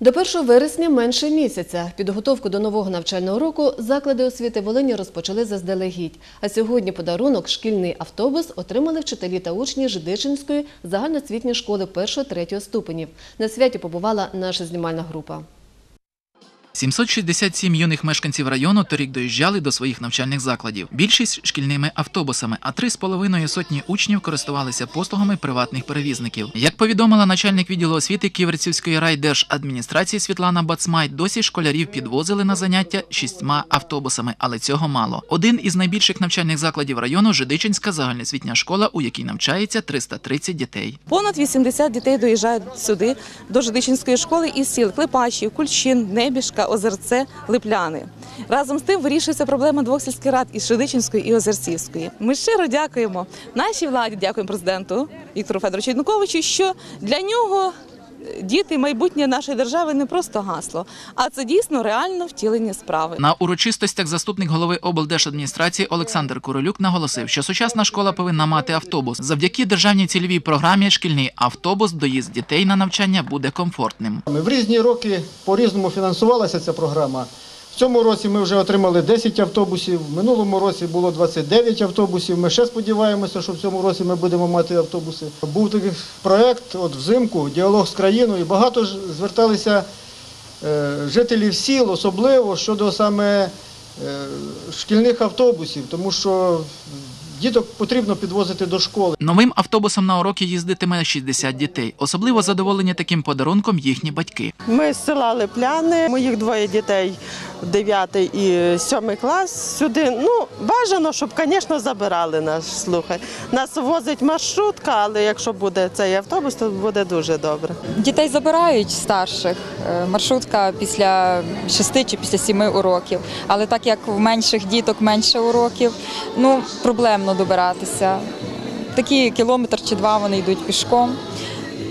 До 1 вересня менше місяця. Підготовку до нового навчального року заклади освіти Волині розпочали заздалегідь. А сьогодні подарунок шкільний автобус отримали вчителі та учні Жидичинської загальноосвітньої школи 1-3 ступенів. На святі побувала наша знімальна група. 767 юних мешканців району торік доїжджали до своїх навчальних закладів. Більшість шкільними автобусами, а три з половиною сотні учнів користувалися послугами приватних перевізників. Як повідомила начальник відділу освіти Ківерцівської райдержадміністрації Світлана Бацмай, досі школярів підвозили на заняття шістьма автобусами, але цього мало. Один із найбільших навчальних закладів району Жидичинська загальноосвітня школа, у якій навчається 330 дітей. Понад 80 дітей доїжджають сюди до Жидичинської школи із сіл Клепачів, Кульчин, Небіжка, Озерце, Липляни. Разом з тим вирішується проблема двох сільських рад із Шедичинської і Озерцівської. Ми щиро дякуємо нашій владі, дякуємо президенту Віктору Федоровичу Януковичу, що для нього діти майбутнє нашої держави не просто гасло, а це дійсно реально втілені справи. На урочистостях заступник голови облдержадміністрації Олександр Куролюк наголосив, що сучасна школа повинна мати автобус. Завдяки державній цільовій програмі шкільний автобус доїзд дітей на навчання буде комфортним. В різні роки по-різному фінансувалася ця програма. В цьому році ми вже отримали 10 автобусів, в минулому році було 29 автобусів. Ми ще сподіваємося, що в цьому році ми будемо мати автобуси. Був такий проєкт от взимку, діалог з країною. Багато ж зверталися е, жителів сіл, особливо щодо саме е, шкільних автобусів, тому що діток потрібно підвозити до школи. Новим автобусом на уроки їздитиме 60 дітей. Особливо задоволені таким подарунком їхні батьки. Ми з села Липляни, моїх двоє дітей, 9 і 7 клас сюди. Ну, бажано, щоб, звісно, забирали нас. Слухай. Нас возить маршрутка, але якщо буде цей автобус, то буде дуже добре. Дітей забирають старших. е, Маршрутка після шести чи після сіми уроків. Але так як в менших діток менше уроків, ну проблемно добиратися. Такі кілометр чи два вони йдуть пішком.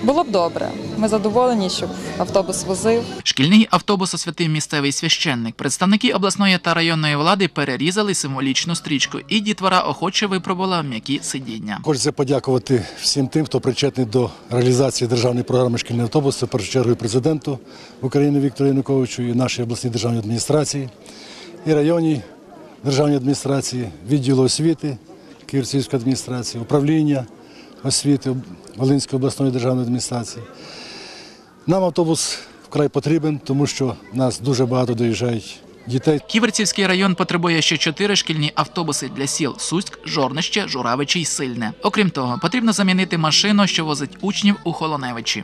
Було б добре. Ми задоволені, щоб автобус возив. Шкільний автобус освятив місцевий священник. Представники обласної та районної влади перерізали символічну стрічку, і дітвора охоче випробувала м'які сидіння. Хочеться подякувати всім тим, хто причетний до реалізації державної програми «Шкільний автобус», це в першу чергу і президенту України Віктору Януковичу, і нашій обласній державній адміністрації, і районній державній адміністрації, відділу освіти Київської адміністрації, управління освіти Волинської обласної державної адміністрації. Нам автобус вкрай потрібен, тому що нас дуже багато доїжджають дітей. Ківерцівський район потребує ще чотири шкільні автобуси для сіл Суськ, Жорнище, Журавичі й Сильне. Окрім того, потрібно замінити машину, що возить учнів у Холоневичі.